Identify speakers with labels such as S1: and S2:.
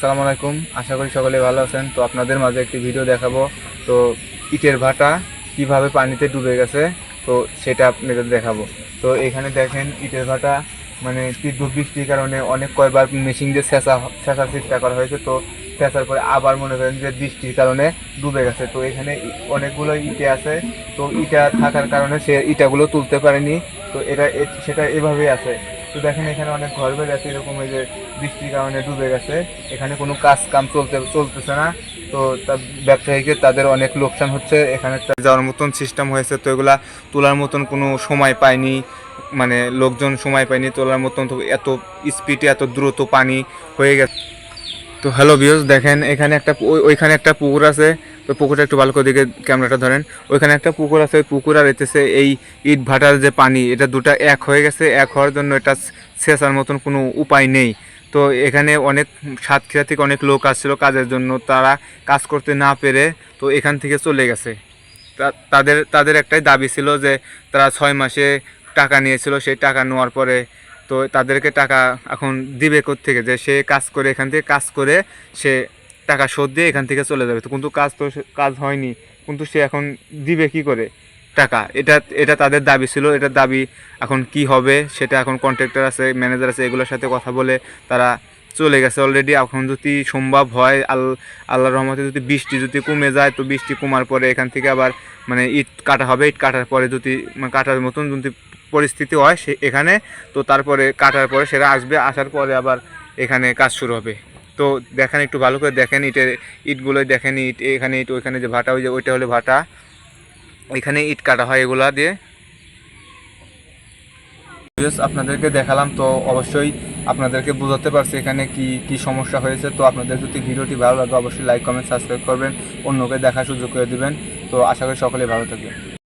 S1: আসসালামু আলাইকুম। আশা করি সকলে ভালো আছেন। তো আপনাদের মাঝে একটি ভিডিও দেখাবো। তো ইটের ভাটা কীভাবে পানিতে ডুবে গেছে, তো সেটা আপনাদের দেখাবো। তো এখানে দেখেন ইটের ভাটা মানে তীব্র বৃষ্টির কারণে অনেক কয়বার মেশিন দিয়ে সেঁচা সেঁচার চেষ্টা করা হয়েছে। তো সেঁচার পরে আবার মনে করেন যে বৃষ্টির কারণে ডুবে গেছে। তো এখানে অনেকগুলো ইটে আছে। তো ইটা থাকার কারণে সে ইটাগুলো তুলতে পারেনি। তো এটা সেটা এভাবেই আছে। তো দেখেন এখানে অনেক ঘর বাড়ি আছে, এরকম এই যে বৃষ্টির কারণে ডুবে গেছে। এখানে কোনো কাজ কাম চলতে, চলতেছে না। তো ব্যবসায়ীকে তাদের অনেক লোকসান হচ্ছে। এখানে যাওয়ার মতন সিস্টেম হয়েছে তো এগুলা তোলার মতন কোনো সময় পায়নি মানে লোকজন সময় পায়নি তোলার মতন। তো এত স্পিডে এত দ্রুত পানি হয়ে গেছে। তো হ্যালো ভিউজ দেখেন এখানে একটা ওইখানে একটা পুকুর আছে। তো পুকুরটা একটু ভালো করে দিকে ক্যামেরাটা ধরেন। ওইখানে একটা পুকুর আছে, ওই পুকুর আর এতেছে এই ইট ভাটার যে পানি, এটা দুটো এক হয়ে গেছে, এক হওয়ার জন্য এটা শেষার মতন কোনো উপায় নেই। তো এখানে অনেক সাতক্ষীরা থেকে অনেক লোক আসছিল কাজের জন্য, তারা কাজ করতে না পেরে তো এখান থেকে চলে গেছে। তাদের তাদের একটাই দাবি ছিল যে তারা ছয় মাসে টাকা নিয়েছিল, সেই টাকা নেওয়ার পরে তো তাদেরকে টাকা এখন দিবে থেকে যে সে কাজ করে, এখান থেকে কাজ করে সে টাকা শোধ দিয়ে এখান থেকে চলে যাবে। তো কিন্তু কাজ তো কাজ হয়নি। কিন্তু সে এখন দিবে কি করে? টাকা। এটা এটা তাদের দাবি ছিল। এটার দাবি এখন কি হবে সেটা এখন কন্ট্রাক্টর আছে ম্যানেজার আছে, এগুলোর সাথে কথা বলে তারা চলে গেছে অলরেডি এখন যদি সম্ভব হয়, আল আল্লাহর রহমতে যদি বৃষ্টি যদি কমে যায়, তো বৃষ্টি কমার পরে এখান থেকে আবার মানে ইট কাটা হবে। ইট কাটার পরে যদি মানে কাটার মতন যদি পরিস্থিতি হয় সে এখানে, তো তারপরে কাটার পরে সেটা আসবে। আসার পরে আবার এখানে কাজ শুরু হবে। তো দেখেন, একটু ভালো করে দেখেন ইটের ইটগুলোই দেখেন, ইট এখানে ইট, ওইখানে যে ভাটা, ওই যে ওইটা হলে ভাটা। এখানে ইট কাটা হয় এগুলা দিয়ে। আপনাদেরকে দেখালাম, তো অবশ্যই আপনাদেরকে বোঝাতে পারছি এখানে কি কি সমস্যা হয়েছে। তো আপনাদের যদি ভিডিওটি ভালো লাগে, অবশ্যই লাইক কমেন্ট সাবস্ক্রাইব করবেন। অন্যকে দেখার সুযোগ করে দেবেন। তো আশা করি সকলে ভালো থাকবেন।